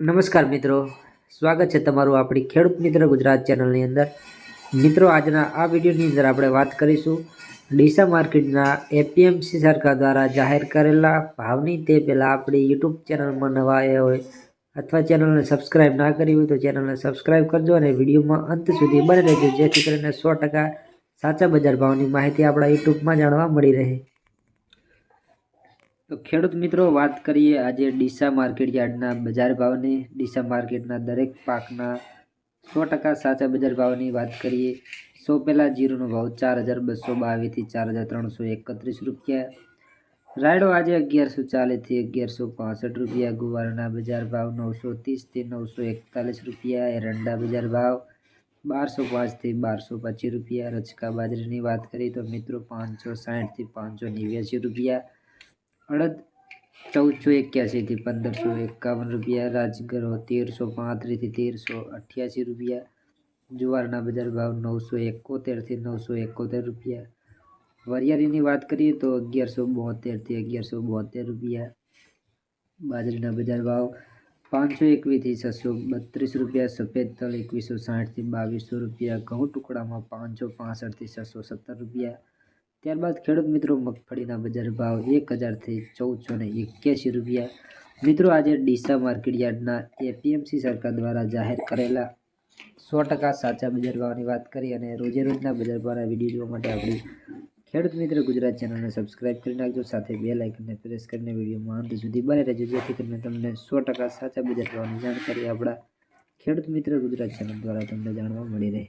નમસ્કાર મિત્રો. સ્વાગત છે તમારું આપણી ખેડૂત મિત્ર ગુજરાત ચેનલની અંદર. મિત્રો, આજના આ વિડીયોની અંદર આપણે વાત કરીશું ડીસા માર્કેટના એપીએમસી સરકાર દ્વારા જાહેર કરેલા ભાવની. તે પહેલાં આપણી યુટ્યુબ ચેનલમાં નવા આવ્યા હોય અથવા ચેનલને સબસ્ક્રાઈબ ના કરી હોય તો ચેનલને સબસ્ક્રાઈબ કરજો અને વિડીયોમાં અંત સુધી બને રહેજો. જેથી કરીને સો સાચા બજાર ભાવની માહિતી આપણા યુટ્યુબમાં જાણવા મળી રહે. તો ખેડૂત મિત્રો, વાત કરીએ આજે ડીસા માર્કેટ યાર્ડના બજાર ભાવની. ડીસા માર્કેટના દરેક પાકના સો ટકા સાચા બજાર ભાવની વાત કરીએ, સો પહેલાં જીરુનો ભાવ ચાર હજાર બસો બાવીસથી ચાર હજાર ત્રણસો એકત્રીસ રૂપિયા. રાયડો આજે અગિયારસો ચાલીસથી અગિયારસો પાસઠ રૂપિયા. ગુવારના બજાર ભાવ નવસો ત્રીસથી નવસો એકતાલીસ રૂપિયા. એરંડા બજાર ભાવ બારસો પાંચથી બારસો પચીસ રૂપિયા. રચકા બાજરીની વાત કરીએ તો મિત્રો, પાંચસો સાઠથી પાંચસો નેવ્યાસી રૂપિયા. અડદ ચૌદસો એક્યાસીથી પંદરસો એકાવન રૂપિયા રાજગરો તેરસો પાંત્રીસથી તેરસો અઠ્યાસી રૂપિયા જુવારના બજાર ભાવ નવસો એકોતેરથી નવસો એકોતેર રૂપિયા વરિયાળીની વાત કરીએ તો અગિયારસો બોતેરથી અગિયારસો બોતેર રૂપિયા બાજરીના બજાર ભાવ પાંચસો એકવીસથી છસો બત્રીસ રૂપિયા સફેદ તલ એકવીસો સાઠથી બાવીસો રૂપિયા ઘઉં ટુકડામાં પાંચસો પાસઠથી છસો સત્તર રૂપિયા ત્યારબાદ ખેડૂત મિત્રો મગફળીના બજાર ભાવ એક હજારથી ચૌદસો ને એક્યાસી રૂપિયા. મિત્રો, આજે ડીસા માર્કેટ યાર્ડના એપીએમસી સરકાર દ્વારા જાહેર કરેલા સો ટકા સાચા બજાર ભાવની વાત કરી અને રોજે રોજના બજાર ભાવના વીડિયો માટે આપણી ખેડૂત મિત્ર ગુજરાત ચેનલને સબસ્ક્રાઇબ કરી નાખજો. સાથે બે લાઇકનને પ્રેસ કરીને વિડીયોમાં અંત સુધી બને રહેજો. જેથી કરીને તમને સો ટકા સાચા બજાર ભાવની જાણકારી આપણા ખેડૂત મિત્ર ગુજરાત ચેનલ દ્વારા તમને જાણવા મળી રહે.